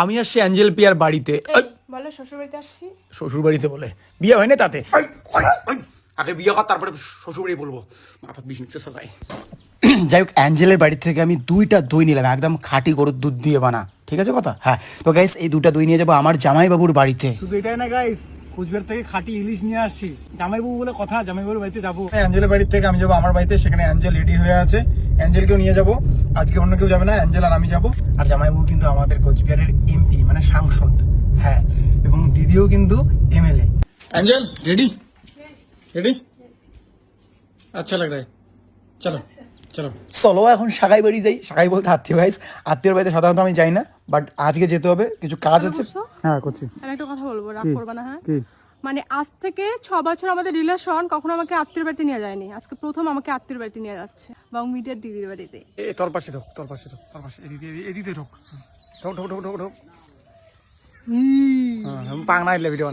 আমি আসছি Angel peer বাড়িতে। বলো শ্বশুর বাড়িতে আসছি। শ্বশুর বাড়িতে বলে। বিয়ে হয় না তাতে? আগে বিয়ে কর তারপরে শ্বশুর বাড়ি বলব। মাথা বিষ নিচ্ছে সবাই যাই হোক অ্যাঞ্জেলের বাড়ি থেকে আমি দুইটা দই নিলাম। একদম খাঁটি গরুর দুধ দিয়ে বানা। ঠিক আছে কথা? হ্যাঁ। তো গাইস এই দুটা দই নিয়ে যাব আমার জামাইবাবুর বাড়িতে। শুধু এটাই না গাইস কুচবিহার থেকে খাঁটি ইলিশ নিয়ে আসছি। জামাইবাবু বলে কথা জামাইবাবুর বাড়িতে যাব। অ্যাঞ্জেলের বাড়ি থেকে আমি যাব আমার বাড়িতে সেখানে অ্যাঞ্জেল রেডি হয়ে আছে। অ্যাঞ্জেলকেও নিয়ে যাব। আজকে অন্য কেউ যাবে না অ্যাঞ্জেল আর আমি যাব। আর জামাইবাবু কিন্তু আমাদের কোচবিহারের এমপি মানে সাংসদ। হ্যাঁ এবং দিদিও কিন্তু এমএলএ। অ্যাঞ্জেল রেডি রেডি আচ্ছা লাগ রা চলো চলো। চলো এখন সাগাই বাড়ি যাই। সাগাই বলতে আত্মীয় গাইস আত্মীয় বাড়িতে সাধারণত আমি যাই না বাট আজকে যেতে হবে। কিছু কাজ আছে? হ্যাঁ করছি। আমি একটা কথা বলব রাগ করবে না হ্যাঁ? মানে আজ থেকে ছ বছর আমাদের রিলেশন কখনো আমাকে আত্মীয় বাড়িতে নিয়ে যায়নি। আজকে প্রথম আমাকে আত্মীয় বাড়িতে নিয়ে যাচ্ছে। এবং মিডিয়ার দিদির বাড়িতে। এ তোর পাশে ঢোক তোর পাশে ঢোক তোর পাশে এদিকে ঢোক। ঢোক ঢোক ঢোক ঢোক ঢোক। হ্যাঁ, পাংনা এলে ভিডিও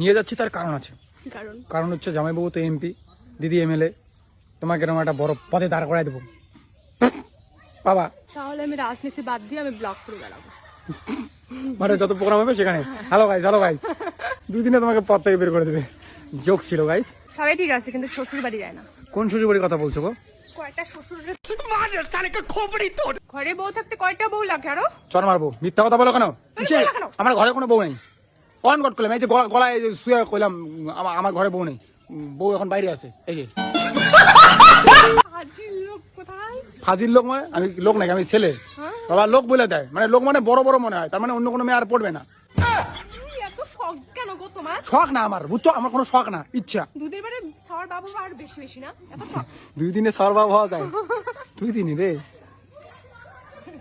নিয়ে যাচ্ছি তার কারণ আছে। কারণ? হচ্ছে জামাইবাবু তো এমপি দিদি এমএলএ তোমাকে এরকম একটা বড় পদে দাঁড় করাই দেবো। বাবা। তাহলে আমি রাজনীতি বাদ দিয়ে আমি ব্লগ করে বেড়াবো। মানে যত প্রোগ্রাম হবে সেখানে। হ্যালো গাইস হ্যালো গাইস দুই দিনে তোমাকে পদ থেকে বের করে দেবে। জোক ছিল গাইস সবাই ঠিক আছে কিন্তু শ্বশুর বাড়ি যায় না। কোন শ্বশুর বাড়ির কথা বলছো গো? কয়টা শ্বশুর ঘরে বউ থাকতে কয়টা বউ লাগে আরও? চর মারবো মিথ্যা কথা বলো কেন? কেন? আমার ঘরে কোনো বউ নেই। অন গট করলাম এই যে গলায় এই শুয়ে কইলাম আমার আমার ঘরে বউ নেই। বউ এখন বাইরে আছে এই যে। হাজির লোক কোথায়? ফাজিল লোক মানে? আমি লোক নাকি? আমি ছেলে। বাবা লোক বলে দেয়। মানে লোক মানে বড় বড় মনে হয়। তার মানে অন্য কোনো মেয়ে আর পড়বে না। শখ কেন গো তোমার? শখ না আমার বুঝছ? আমার কোনো শখ না ইচ্ছা। বারে সবার বাবু আর বেশি বেশি না? এত শখ। দুই দিনে সর্বাব হওয়া যায়। দুই দিনই রে।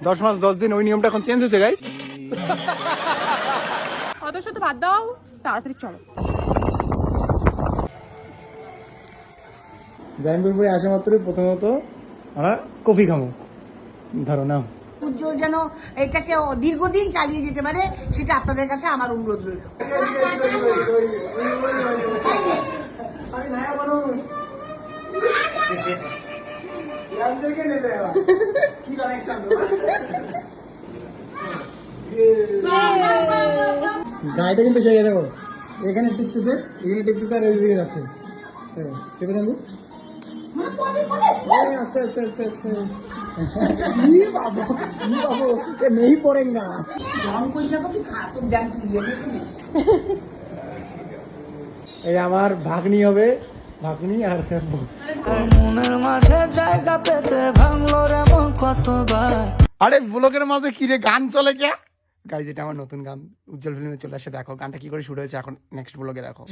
দশ মাস দশ দিন ওই নিয়মটা এখন চেঞ্জ হয়েছে গাইস অত সাথে বাদ দাও তাড়াতাড়ি চলো। জাইমপুরে আসা মাত্রই প্রথমত আমরা কফি খাব। ধরো নাও। উজ্জ্বল যেন এটাকে দীর্ঘদিন চালিয়ে যেতে পারে সেটা আপনাদের কাছে আমার অনুরোধ রইল। গাড়িটা কিন্তু সেই দেখো এখানে টিপতেছে এখানে টিপতেছে আর এদিকে যাচ্ছে। টিপে জানব আস্তে আস্তে আস্তে আস্তে। ই বাবা ই বাবু এ নেই পড়েন না রং করিস না কবি খা তোর জ্ঞান তুলিয়ে দিতে নেই এই আমার ভাগ্নি হবে, ভাগ্নি আর আরে ব্লকের মাঝে কি রে, গান চলে কে গাইজ এটা আমার নতুন গান উজ্জ্বল ফিল্মে চলে আসে দেখো গানটা কি করে শুরু হয়েছে এখন নেক্সট ব্লগে দেখো।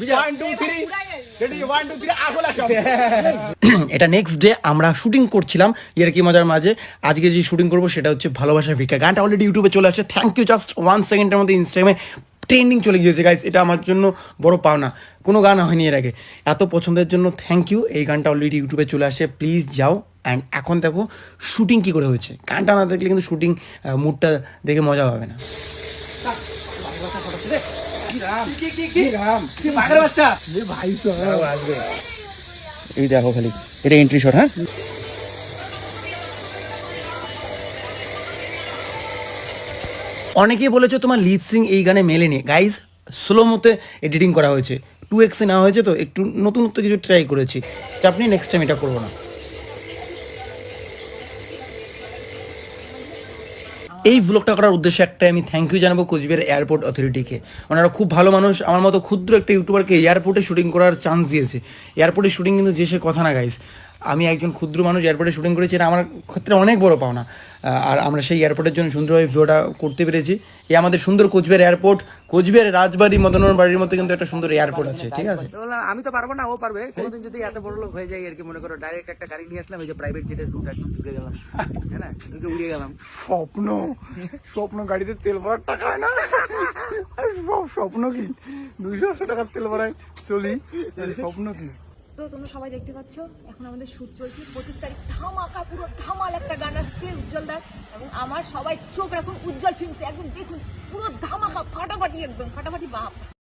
এটা নেক্সট ডে আমরা শুটিং করছিলাম ইয়ার কি মজার মাঝে। আজকে যে শুটিং করব সেটা হচ্ছে ভালোবাসা ভিকা গানটা অলরেডি ইউটিউবে চলে আসে। থ্যাংক ইউ জাস্ট ওয়ান সেকেন্ডের মধ্যে ইনস্টাগ্রামে ট্রেন্ডিং চলে গিয়েছে গাইজ এটা আমার জন্য বড় পাওনা। কোনো গান হয়নি এর আগে। এত পছন্দের জন্য থ্যাংক ইউ এই গানটা অলরেডি ইউটিউবে চলে আসে। প্লিজ যাও। অ্যান্ড এখন দেখো শুটিং কী করে হয়েছে? গানটা না দেখলে কিন্তু শুটিং মুডটা দেখে মজা হবে না। এই দেখো খালি। এটা এন্ট্রি শট হ্যাঁ? অনেকেই বলেছে তোমার লিপসিং এই গানে মেলেনি। গাইজ স্লো মতে এডিটিং করা হয়েছে। টু এক্সে নেওয়া হয়েছে তো একটু নতুনত্ব কিছু ট্রাই করেছি। তো আপনি নেক্সট টাইম এটা করব না। এই ভ্লগটা করার উদ্দেশ্যে একটাই আমি থ্যাংক ইউ জানাব কোচবিহার এয়ারপোর্ট অথরিটিকে ওনারা খুব ভালো মানুষ। আমার মতো ক্ষুদ্র একটা ইউটিউবারকে এয়ারপোর্টে শুটিং করার চান্স দিয়েছে। এয়ারপোর্টে শুটিং কিন্তু যে সে কথা না গাইস আমি একজন ক্ষুদ্র মানুষ এয়ারপোর্টে শুটিং করেছি এটা আমার ক্ষেত্রে অনেক বড় পাওনা। আর আমরা সেই এয়ারপোর্টের জন্য সুন্দরভাবে ভিডিওটা করতে পেরেছি। এই আমাদের সুন্দর কোচবিহার এয়ারপোর্ট কোচবিহার রাজবাড়ি মদনর বাড়ির মধ্যে কিন্তু একটা সুন্দর এয়ারপোর্ট আছে ঠিক আছে? বললাম, আমি তো পারব না ও পারবে। কোনোদিন যদি এত বড় লোক হয়ে যায় আর কি মনে করো ডাইরেক্ট একটা গাড়ি নিয়ে আসলাম এই যে প্রাইভেট জেটের রুট একদম ঢুকে গেলাম। হ্যাঁ না? ঢুকে উড়ে গেলাম। স্বপ্ন স্বপ্ন গাড়িতে তেল ভরার টাকা হয় না? আরে সব স্বপ্ন কি? দুইশো টাকার তেল ভরায় চলি। স্বপ্ন কি? তো তোমরা সবাই দেখতে পাচ্ছ, এখন আমাদের শুট চলছে। পঁচিশ তারিখ, ধামাকা, পুরো ধামাল একটা গান আসছে উজ্জ্বলদার। এবং আমার সবাই চোখ রাখুন, উজ্জ্বল ফিল্মসে একদম দেখুন, পুরো ধামাকা, ফাটাফাটি একদম, ফাটাফাটি বাপ।